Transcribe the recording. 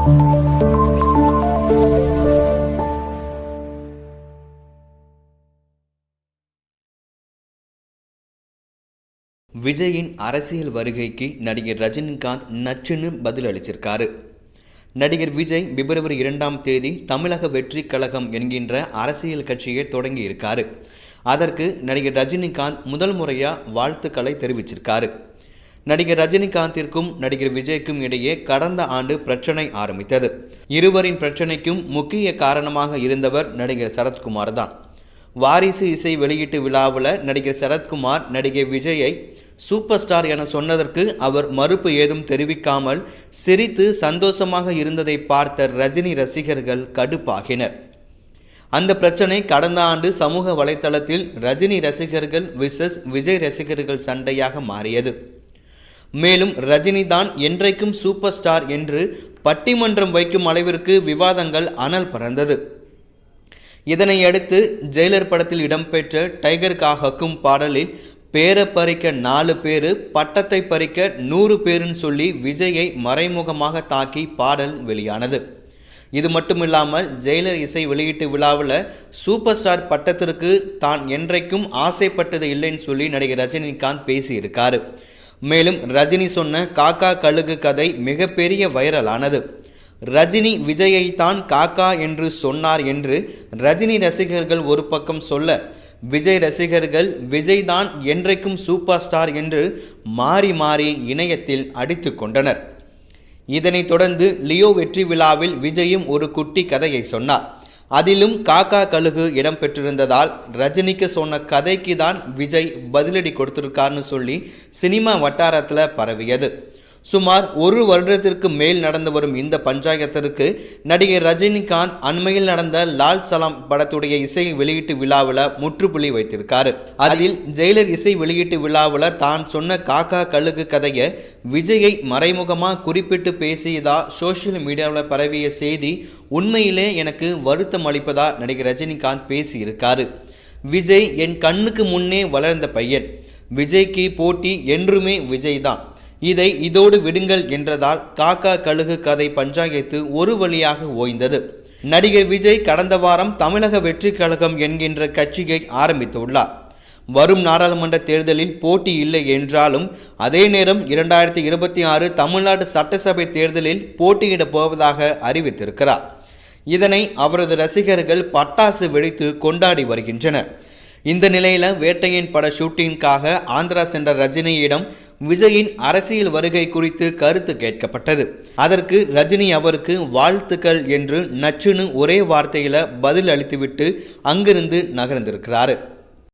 விஜயின் அரசியல் வருகைக்கு நடிகர் ரஜினிகாந்த் நச்சுன்னு பதில் அளிச்சிருக்காரு நடிகர் விஜய் பிப்ரவரி இரண்டாம் தேதி தமிழக வெற்றி கழகம் என்கின்ற அரசியல் கட்சியை தொடங்கியிருக்காரு. அதற்கு நடிகர் ரஜினிகாந்த் முதல் முறையாக வாழ்த்துக்களை தெரிவிச்சிருக்காரு. நடிகர் ரஜினிகாந்திற்கும் நடிகர் விஜய்க்கும் இடையே கடந்த ஆண்டு பிரச்சனை ஆரம்பித்தது. இருவரின் பிரச்சனைக்கும் முக்கிய காரணமாக இருந்தவர் நடிகர் சரத்குமார் தான். வாரிசு இசை வெளியீட்டு விழாவில் நடிகர் சரத்குமார் நடிகை விஜயை சூப்பர் ஸ்டார் என சொன்னதற்கு அவர் மறுப்பு ஏதும் தெரிவிக்காமல் சிரித்து சந்தோஷமாக இருந்ததை பார்த்த ரஜினி ரசிகர்கள் கடுப்பாகினர். அந்த பிரச்சனை கடந்த ஆண்டு சமூக வலைத்தளத்தில் ரஜினி ரசிகர்கள் விசஸ் விஜய் ரசிகர்கள் சண்டையாக மாறியது. மேலும் ரஜினி தான் என்றைக்கும் சூப்பர் ஸ்டார் என்று பட்டிமன்றம் வைக்கும் அளவிற்கு விவாதங்கள் அனல் பறந்தது. இதனை அடுத்து ஜெயிலர் படத்தில் இடம்பெற்ற டைகர் காகக்கும் பாடலில் பேரை பறிக்க நாலு பேர் பட்டத்தை பறிக்க நூறு பேருன்னு சொல்லி விஜயை மறைமுகமாக தாக்கி பாடல் வெளியானது. இது மட்டுமில்லாமல் ஜெயிலர் இசை வெளியீட்டு விழாவில் சூப்பர் ஸ்டார் பட்டத்திற்கு தான் என்றைக்கும் ஆசைப்பட்டது இல்லைன்னு சொல்லி நடிகர் ரஜினிகாந்த் பேசியிருக்காரு. மேலும் ரஜினி சொன்ன காக்கா கழுகு கதை மிகப்பெரிய வைரலானது. ரஜினி விஜயை தான் காக்கா என்று சொன்னார் என்று ரஜினி ரசிகர்கள் ஒரு பக்கம் சொல்ல விஜய் ரசிகர்கள் விஜய் தான் என்றைக்கும் சூப்பர் ஸ்டார் என்று மாறி மாறி இணையத்தில் அடித்து கொண்டனர். இதனைத் தொடர்ந்து லியோ வெற்றி விழாவில் விஜயும் ஒரு குட்டி கதையை சொன்னார். அதிலும் காக்கா கழுகு இடம்பெற்றிருந்ததால் ரஜினிக்கு சொன்ன கதைக்கு தான் விஜய் பதிலடி கொடுத்துருக்காருன்னு சொல்லி சினிமா வட்டாரத்தில் பரவியது. சுமார் ஒரு வருடத்திற்கு மேல் நடந்து வரும் இந்த பஞ்சாயத்திற்கு நடிகர் ரஜினிகாந்த் அண்மையில் நடந்த லால் சலாம் படத்துடைய இசை வெளியீட்டு விழாவில் முற்றுப்புள்ளி வைத்திருக்காரு. அதில் ஜெயிலர் இசை வெளியீட்டு விழாவில் தான் சொன்ன காக்கா கழுகு கதையை விஜயை மறைமுகமாக குறிப்பிட்டு பேசியதா சோஷியல் மீடியாவில் பரவிய செய்தி உண்மையிலே எனக்கு வருத்தம் அளிப்பதா நடிகர் ரஜினிகாந்த் பேசியிருக்காரு. விஜய் என் கண்ணுக்கு முன்னே வளர்ந்த பையன். விஜய்க்கு போட்டி என்றுமே விஜய் தான். இதை இதோடு விடுங்கள் என்றதால் காக்கா கழுகு கதை பஞ்சாயத்து ஒரு வழியாக ஓய்ந்தது. நடிகர் விஜய் கடந்த வாரம் தமிழக வெற்றி கழகம் என்கின்ற கட்சியை ஆரம்பித்துள்ளார். வரும் நாடாளுமன்ற தேர்தலில் போட்டி இல்லை என்றாலும் அதே நேரம் இரண்டாயிரத்தி இருபத்தி ஆறு தமிழ்நாடு சட்டசபை தேர்தலில் போட்டியிடப் போவதாக அறிவித்திருக்கிறார். இதனை அவரது ரசிகர்கள் பட்டாசு வெடித்து கொண்டாடி வருகின்றனர். இந்த நிலையில வேட்டையின் பட ஷூட்டிங்காக ஆந்திரா சென்ற ரஜினியிடம் விஜயின் அரசியல் வருகை குறித்து கருத்து கேட்கப்பட்டது. அதற்கு ரஜினி அவருக்கு வாழ்த்துக்கள் என்று நச்சுன்னு ஒரே வார்த்தையில பதில் அளித்துவிட்டு அங்கிருந்து நகர்ந்திருக்கிறாரு.